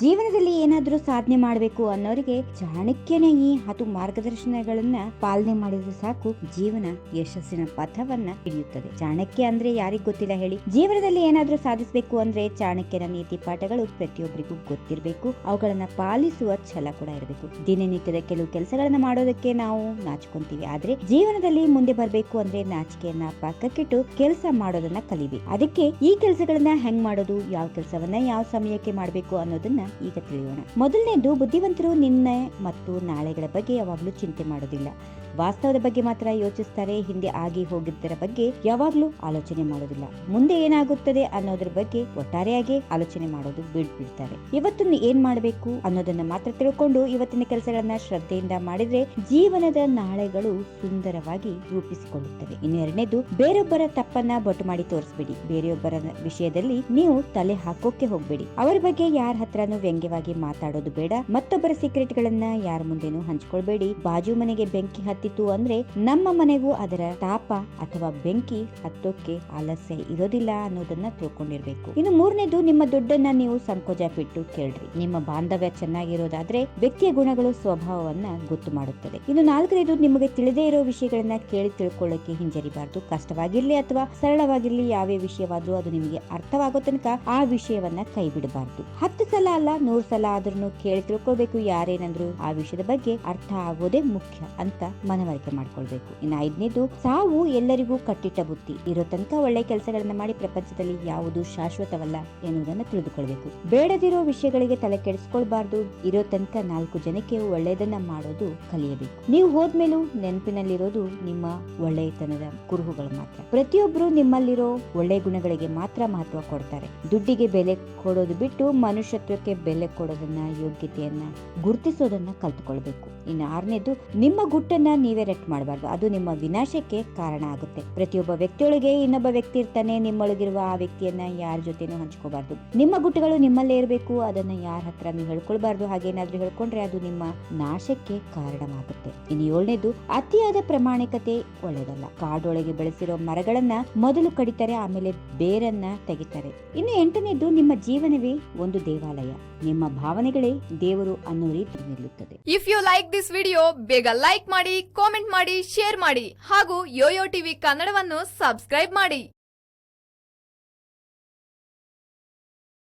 ಜೀವನದಲ್ಲಿ ಏನಾದರೂ ಸಾಧನೆ ಮಾಡಬೇಕು ಅನ್ನೋರಿಗೆ ಚಾಣಕ್ಯನ ಈ ಹತ್ತು ಮಾರ್ಗದರ್ಶನಗಳನ್ನ ಪಾಲನೆ ಮಾಡಿದ್ರೆ ಸಾಕು ಜೀವನ ಯಶಸ್ಸಿನ ಪಥವನ್ನ ಹಿಡಿಯುತ್ತದೆ. ಚಾಣಕ್ಯ ಅಂದ್ರೆ ಯಾರಿಗೆ ಗೊತ್ತಿಲ್ಲ ಹೇಳಿ? ಜೀವನದಲ್ಲಿ ಏನಾದರೂ ಸಾಧಿಸಬೇಕು ಅಂದ್ರೆ ಚಾಣಕ್ಯನ ನೀತಿ ಪಾಠಗಳು ಪ್ರತಿಯೊಬ್ಬರಿಗೂ ಗೊತ್ತಿರಬೇಕು. ಅವುಗಳನ್ನ ಪಾಲಿಸುವ ಛಲ ಕೂಡ ಇರಬೇಕು. ದಿನನಿತ್ಯದ ಕೆಲವು ಕೆಲಸಗಳನ್ನ ಮಾಡೋದಕ್ಕೆ ನಾವು ನಾಚ್ಕೊಂತೀವಿ. ಆದ್ರೆ ಜೀವನದಲ್ಲಿ ಮುಂದೆ ಬರಬೇಕು ಅಂದ್ರೆ ನಾಚಿಕೆಯನ್ನ ಪಕ್ಕಕ್ಕಿಟ್ಟು ಕೆಲಸ ಮಾಡೋದನ್ನ ಕಲಿಬೇಕು. ಅದಕ್ಕೆ ಈ ಕೆಲಸಗಳನ್ನ ಹೆಂಗ್ ಮಾಡೋದು, ಯಾವ ಕೆಲಸವನ್ನ ಯಾವ ಸಮಯಕ್ಕೆ ಮಾಡಬೇಕು ಅನ್ನೋದನ್ನ ಈಗ ತಿಳಿಯೋಣ. ಮೊದಲನೇದು, ಬುದ್ಧಿವಂತರು ನಿನ್ನೆ ಮತ್ತು ನಾಳೆಗಳ ಬಗ್ಗೆ ಯಾವಾಗ್ಲೂ ಚಿಂತೆ ಮಾಡೋದಿಲ್ಲ. ವಾಸ್ತವದ ಬಗ್ಗೆ ಮಾತ್ರ ಯೋಚಿಸ್ತಾರೆ, ಹಿಂದೆ ಆಗಿ ಹೋಗಿದ್ದರ ಬಗ್ಗೆ ಯಾವಾಗ್ಲೂ ಆಲೋಚನೆ ಮಾಡೋದಿಲ್ಲ. ಮುಂದೆ ಏನಾಗುತ್ತದೆ ಅನ್ನೋದ್ರ ಬಗ್ಗೆ ಒಟ್ಟಾರೆಯಾಗಿ ಆಲೋಚನೆ ಮಾಡೋದು ಬಿಡ್ಬಿಡ್ತಾರೆ ಇವತ್ತು ನೀ ಏನ್ ಮಾಡಬೇಕು ಅನ್ನೋದನ್ನ ಮಾತ್ರ ತಿಳ್ಕೊಂಡು ಇವತ್ತಿನ ಕೆಲಸಗಳನ್ನ ಶ್ರದ್ಧೆಯಿಂದ ಮಾಡಿದ್ರೆ ಜೀವನದ ನಾಳೆಗಳು ಸುಂದರವಾಗಿ ರೂಪಿಸಿಕೊಳ್ಳುತ್ತವೆ. ಇನ್ನು ಎರಡನೇದು, ಬೇರೊಬ್ಬರ ತಪ್ಪನ್ನ ಬೊಟ್ಟು ಮಾಡಿ ತೋರಿಸ್ಬೇಡಿ. ಬೇರೆಯೊಬ್ಬರ ವಿಷಯದಲ್ಲಿ ನೀವು ತಲೆ ಹಾಕೋಕೆ ಹೋಗ್ಬೇಡಿ. ಅವರ ಬಗ್ಗೆ ಯಾರ ಹತ್ರನೂ ವ್ಯಂಗ್ಯವಾಗಿ ಮಾತಾಡೋದು ಬೇಡ. ಮತ್ತೊಬ್ಬರ ಸೀಕ್ರೆಟ್ ಗಳನ್ನ ಯಾರ ಮುಂದೆನೂ ಹಂಚ್ಕೊಳ್ಬೇಡಿ. ಬಾಜು ಮನೆಗೆ ಬೆಂಕಿ ಹತ್ತಿತ್ತು ಅಂದ್ರೆ ನಮ್ಮ ಮನೆಗೂ ಅದರ ತಾಪ ಅಥವಾ ಬೆಂಕಿ ಹತ್ತೋಕೆ ಆಲಸ್ಯ ಇರೋದಿಲ್ಲ ಅನ್ನೋದನ್ನ ತಿಳ್ಕೊಂಡಿರ್ಬೇಕು. ಇನ್ನು ಮೂರನೇದು, ನಿಮ್ಮ ದುಡ್ಡನ್ನ ನೀವು ಸಂಕೋಚ ಬಿಟ್ಟು ಕೇಳ್ರಿ. ನಿಮ್ಮ ಬಾಂಧವ್ಯ ಚೆನ್ನಾಗಿರೋದಾದ್ರೆ ವ್ಯಕ್ತಿಯ ಗುಣಗಳು ಸ್ವಭಾವವನ್ನ ಗೊತ್ತು ಮಾಡುತ್ತದೆ. ಇನ್ನು ನಾಲ್ಕನೇದು, ನಿಮಗೆ ತಿಳಿದೇ ಇರೋ ವಿಷಯಗಳನ್ನ ಕೇಳಿ ತಿಳ್ಕೊಳ್ಳೋಕೆ ಹಿಂಜರಿಬಾರ್ದು. ಕಷ್ಟವಾಗಿರ್ಲಿ ಅಥವಾ ಸರಳವಾಗಿರ್ಲಿ ಯಾವ ವಿಷಯವಾದ್ರೂ ಅದು ನಿಮಗೆ ಅರ್ಥವಾಗೋ ತನಕ ಆ ವಿಷಯವನ್ನ ಕೈ ಬಿಡಬಾರ್ದು ಹತ್ತು ಸಲ ಅಲ್ಲ ನೂರು ಸಲ ಆದ್ರೂ ಕೇಳಿ ತಿಳ್ಕೊಬೇಕು ಯಾರೇನಂದ್ರು ಆ ವಿಷಯದ ಬಗ್ಗೆ ಅರ್ಥ ಆಗೋದೇ ಮುಖ್ಯ ಅಂತ ಮನವರಿಕೆ ಮಾಡ್ಕೊಳ್ಬೇಕು. ಇನ್ನು ಐದನೇದು, ಸಾವು ಎಲ್ಲರಿಗೂ ಕಟ್ಟಿಟ್ಟ ಬುತ್ತಿ ಇರೋ ತನಕ ಒಳ್ಳೆ ಕೆಲಸಗಳನ್ನ ಮಾಡಿ ಪ್ರಪಂಚದಲ್ಲಿ ಯಾವುದು ಶಾಶ್ವತವಲ್ಲ ಎನ್ನುವುದನ್ನು ತಿಳಿದುಕೊಳ್ಬೇಕು. ಬೇಡದಿರೋ ವಿಷಯಗಳಿಗೆ ತಲೆ ಕೆಡಿಸ್ಕೊಳ್ಬಾರ್ದು. ಇರೋ ತನಕ ನಾಲ್ಕು ಜನಕ್ಕೆ ಒಳ್ಳೆಯದನ್ನ ಮಾಡೋದು ಕಲಿಯಬೇಕು. ನೀವು ಹೋದ್ಮೇಲೂ ನೆನಪಿನಲ್ಲಿರೋದು ನಿಮ್ಮ ಒಳ್ಳೆಯತನದ ಕುರುಹುಗಳು ಮಾತ್ರ. ಪ್ರತಿಯೊಬ್ರು ನಿಮ್ಮಲ್ಲಿರೋ ಒಳ್ಳೆ ಗುಣಗಳಿಗೆ ಮಾತ್ರ ಮಹತ್ವ ಕೊಡ್ತಾರೆ. ದುಡ್ಡಿಗೆ ಬೆಲೆ ಕೊಡೋದು ಬಿಟ್ಟು ಮನುಷ್ಯತ್ವಕ್ಕೆ ಬೆಲೆ ಕೊಡೋದನ್ನ, ಯೋಗ್ಯತೆಯನ್ನ ಗುರುತಿಸೋದನ್ನ ಕಲ್ತ್ಕೊಳ್ಬೇಕು. ಇನ್ನು ಆರನೇದು, ನಿಮ್ಮ ಗುಟ್ಟನ್ನ ನೀವೇ ರೆಟ್ ಮಾಡಬಾರ್ದು. ಅದು ನಿಮ್ಮ ವಿನಾಶಕ್ಕೆ ಕಾರಣ ಆಗುತ್ತೆ. ಪ್ರತಿಯೊಬ್ಬ ವ್ಯಕ್ತಿಯೊಳಗೆ ಇನ್ನೊಬ್ಬ ವ್ಯಕ್ತಿ ಇರ್ತಾನೆ. ನಿಮ್ಮೊಳಗಿರುವ ಆ ವ್ಯಕ್ತಿಯನ್ನ ಯಾರ ಜೊತೆನೂ ಹಂಚ್ಕೋಬಾರ್ದು. ನಿಮ್ಮ ಗುಟ್ಟುಗಳು ನಿಮ್ಮಲ್ಲೇ ಇರಬೇಕು. ಅದನ್ನ ಯಾರ ಹತ್ರ ನೀವು ಹೇಳ್ಕೊಳ್ಬಾರ್ದು. ಹಾಗೇನಾದ್ರೂ ಹೇಳ್ಕೊಂಡ್ರೆ ಅದು ನಿಮ್ಮ ನಾಶಕ್ಕೆ ಕಾರಣವಾಗುತ್ತೆ. ಇನ್ನು ಏಳನೇದು, ಅತಿಯಾದ ಪ್ರಾಮಾಣಿಕತೆ ಒಳ್ಳೆಯದಲ್ಲ ಕಾಡೊಳಗೆ ಬೆಳೆಸಿರೋ ಮರಗಳನ್ನ ಮೊದಲು ಕಡಿತಾರೆ, ಆಮೇಲೆ ಬೇರನ್ನ ತೆಗಿತಾರೆ. ಇನ್ನು ಎಂಟನೇದು, ನಿಮ್ಮ ಜೀವನವೇ ಒಂದು ದೇವಾಲಯ. ನಿಮ್ಮ ಭಾವನೆಗಳೇ ದೇವರು ಅನ್ನೋ ರೀತಿ ನಿಲ್ಲುತ್ತದೆ if you like this video ಬೇಗ ಲೈಕ್ ಮಾಡಿ ಕಾಮೆಂಟ್ ಮಾಡಿ ಶೇರ್ ಮಾಡಿ ಹಾಗೂ ಯೋಯೋ ಟಿವಿ ಕನ್ನಡವನ್ನು ಸಬ್ಸ್ಕ್ರೈಬ್ ಮಾಡಿ.